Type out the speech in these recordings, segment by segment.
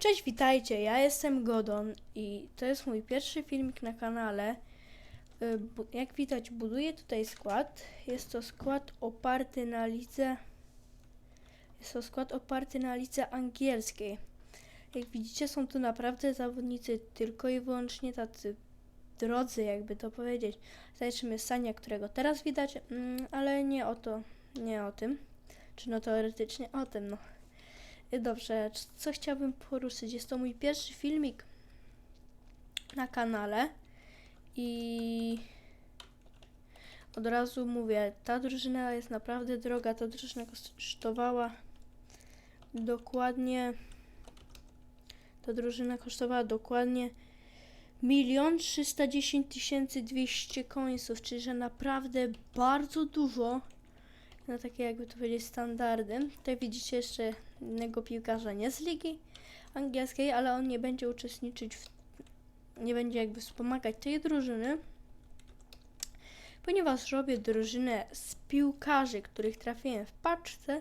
Cześć, witajcie, ja jestem Godon i to jest mój pierwszy filmik na kanale. Y, Jak widać, buduję tutaj skład. Jest to skład oparty na lidze. Jest to skład oparty na lidze angielskiej. Jak widzicie, są tu naprawdę zawodnicy tylko i wyłącznie tacy drodzy, jakby to powiedzieć. Zaliczymy Sania, którego teraz widać, mm, ale nie o to, nie o tym. Czy no teoretycznie o tym, no. Dobrze, co chciałbym poruszyć? Jest to mój pierwszy filmik na kanale i od razu mówię, ta drużyna jest naprawdę droga, ta drużyna kosztowała dokładnie ta drużyna kosztowała dokładnie milion trzysta dziesięć tysięcy dwieście końców, czyli że naprawdę bardzo dużo na takie jakby to powiedzieć standardy. Tutaj widzicie jeszcze innego piłkarza nie z ligi angielskiej, ale on nie będzie uczestniczyć w, nie będzie jakby wspomagać tej drużyny, ponieważ robię drużynę z piłkarzy, których trafiłem w paczce.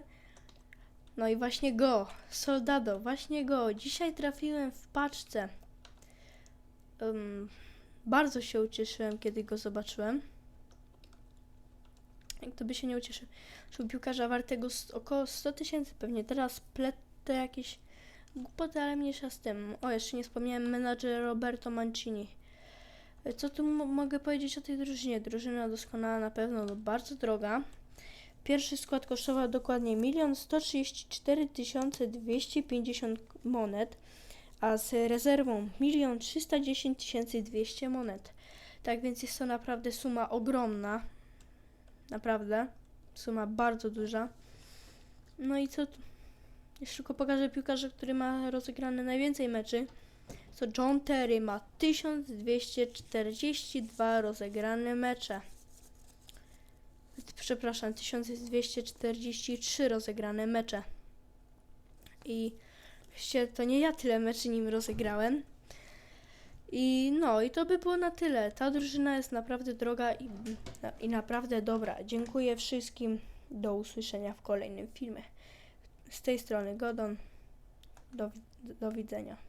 No i właśnie go, Soldado, właśnie go. Dzisiaj trafiłem w paczce. Ym, bardzo się ucieszyłem, kiedy go zobaczyłem. Jak to by się nie ucieszył piłkarza wartego około 100 tysięcy pewnie. Teraz pletę jakieś głupoty, ale mniejsza z tym. O, jeszcze nie wspomniałem menadżer Roberto Mancini. E, Co tu mo- mogę powiedzieć o tej drużynie? Drużyna doskonała na pewno, no bardzo droga. Pierwszy skład kosztował dokładnie 1 134 250 monet, a z rezerwą 1 310 200 monet. Tak więc jest to naprawdę suma ogromna. Naprawdę suma bardzo duża. No i co? Jeszcze tylko pokażę piłkarza, który ma rozegrane najwięcej meczy. To John Terry ma 1242 rozegrane mecze. Przepraszam, 1243 rozegrane mecze. I to nie ja tyle meczy nim rozegrałem. I no, i to by było na tyle. Ta drużyna jest naprawdę droga i, i naprawdę dobra. Dziękuję wszystkim. Do usłyszenia w kolejnym filmie. Z tej strony Godon. Do, do widzenia.